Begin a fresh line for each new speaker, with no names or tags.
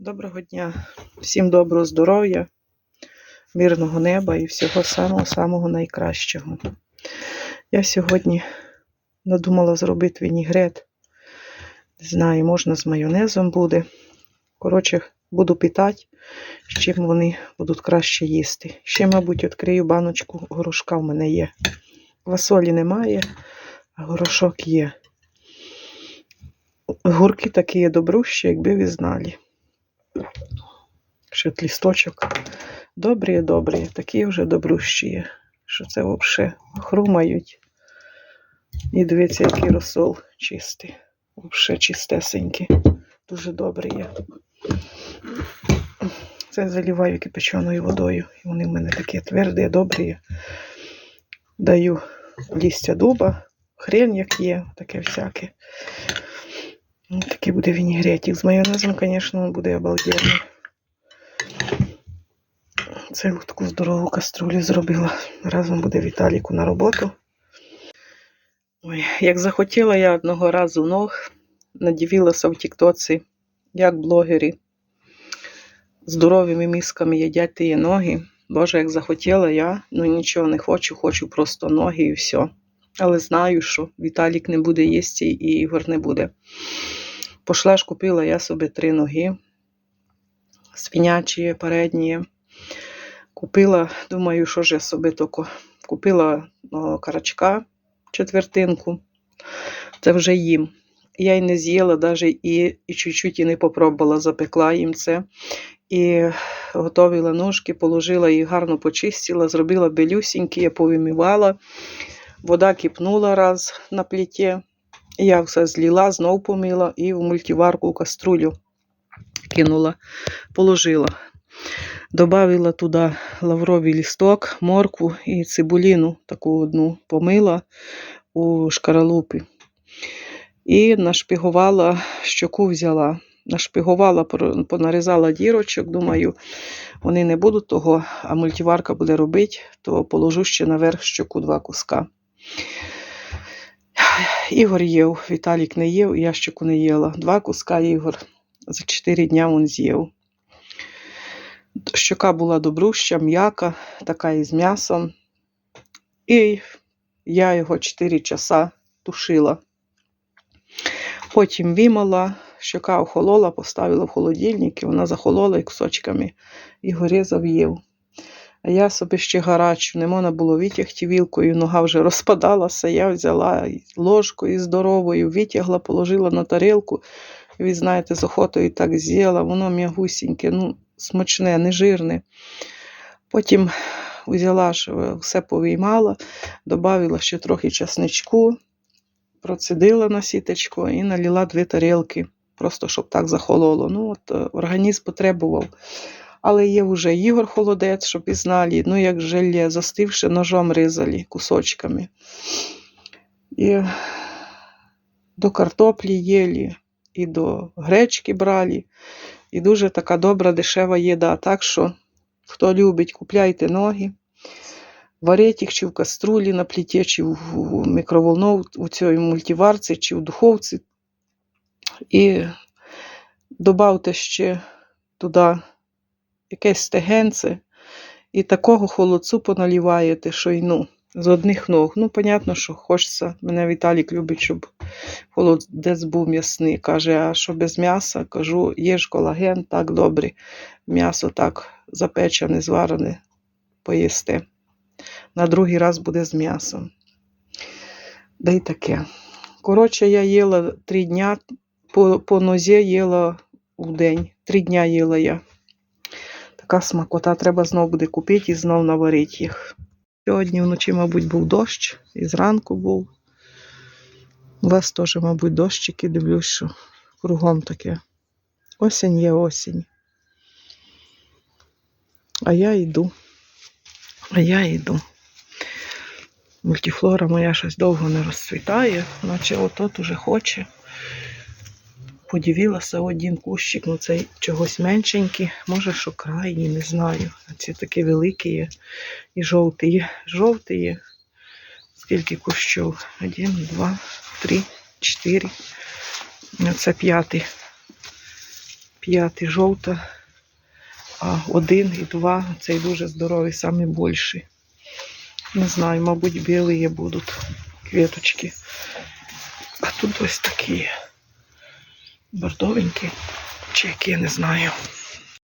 Доброго дня, всім доброго здоров'я, мирного неба і всього самого-самого найкращого. Я сьогодні надумала зробити вінігрет. Не знаю, можна з майонезом буде. Коротше, буду питати, з чим вони будуть краще їсти. Ще, мабуть, відкрию баночку горошка в мене є. Квасолі немає, а горошок є. Гурки такі є добрущі, якби ви знали. Ще лісточок. Добрі, добрі, такі вже добрущі що це взагалі хрумають. І дивіться, який розсол чистий. Взагалі чистесенький. Дуже добрий є. Це заливаю кипяченою водою. І вони в мене такі тверді, добрі. Даю лістя дуба, хрень, як є, таке всяке. Ось Такий буде вінігретик. З майонезом, звісно, буде обалденний. Це таку здорову каструлю зробила. Разом буде Віталіку на роботу. Ой, як захотіла я одного разу ног, надивилася в Тіктоці, як блогери здоровими мізками їдять ті ноги. Боже, як захотіла я, ну нічого не хочу, хочу просто ноги і все. Але знаю, що Віталік не буде їсти і Ігор не буде. Пошла ж купила я собі три ноги, свинячі, передні. Купила, думаю, що ж я собі тільки купила о, карачка четвертинку. Це вже їм. Я й не з'їла навіть і, і чуть-чуть і не попробувала, запекла їм це. І готовила ножки, положила їх гарно почистила, зробила белюсінькі, я повимивала. Вода кипнула раз на пліті. Я все зліла, знов помила і в мультиварку каструлю кинула, положила. Добавила туди лавровий лісток, моркву і цибуліну, таку одну помила у шкаралупі. І нашпігувала, щоку взяла. Нашпігувала, понарізала дірочок, думаю, вони не будуть того, а мультиварка буде робити, то положу ще наверх щоку два куска. Ігор їв, Віталік не їв, я щоку не їла. Два куска Ігор за 4 дня він з'їв. Щока була добруща, м'яка, така із м'ясом. І я його 4 часа тушила. Потім вимила, щока охолола, поставила в холодильник, і вона захолола і кусочками і горізав їв. А я собі ще гарячу, не можна було витягти вілкою, нога вже розпадалася. Я взяла ложкою здоровою, витягла, положила на тарілку. Ви знаєте, з охотою так з'їла, воно м'ягусіньке, ну, смачне, нежирне. Потім взяла, що все повиймала, додала ще трохи часничку, процедила на сіточку і налила дві тарілки, просто щоб так захололо. Ну, от Організм потребував. Але є вже Ігор холодець, щоб і ну, як желе, застивши, ножом різали кусочками. І до картоплі їли, і до гречки брали. І дуже така добра, дешева їда. Так що, хто любить, купляйте ноги, варіть їх чи в каструлі на пліті, чи в мікроволнову, у цій мультиварці, чи в духовці. І додавте ще туди якесь стегенце, і такого холодцу поналіваєте, що й ну, з одних ног. Ну, понятно, що хочеться. Мене Віталік любить, щоб холодець був м'ясний. Каже, а що без м'яса? Кажу, є ж колаген, так добре. М'ясо так запечене, зварене, поїсти. На другий раз буде з м'ясом. Да й таке. Коротше, я їла три дня, по, по нозі їла в день. Три дня їла я. Така смакота, треба знову буде купити і знову наварити їх. Сьогодні вночі, мабуть, був дощ, і зранку був. У вас теж, мабуть, дощики, дивлюсь, що кругом таке. Осінь є осінь. А я йду. А я йду. Мультифлора моя щось довго не розцвітає, наче отот уже хоче. Подивилася один кущик, ну цей чогось меншенький, може, що крайній, не знаю. А ці такі великі є. І жовті є. Жовті є. Скільки кущів? Один, два, три, чотири. Це п'ятий. п'ятий жовта, а один і два цей дуже здоровий, самий більший. Не знаю, мабуть, білі будуть квіточки. А тут ось такі бордовенькі, чи які, я не знаю.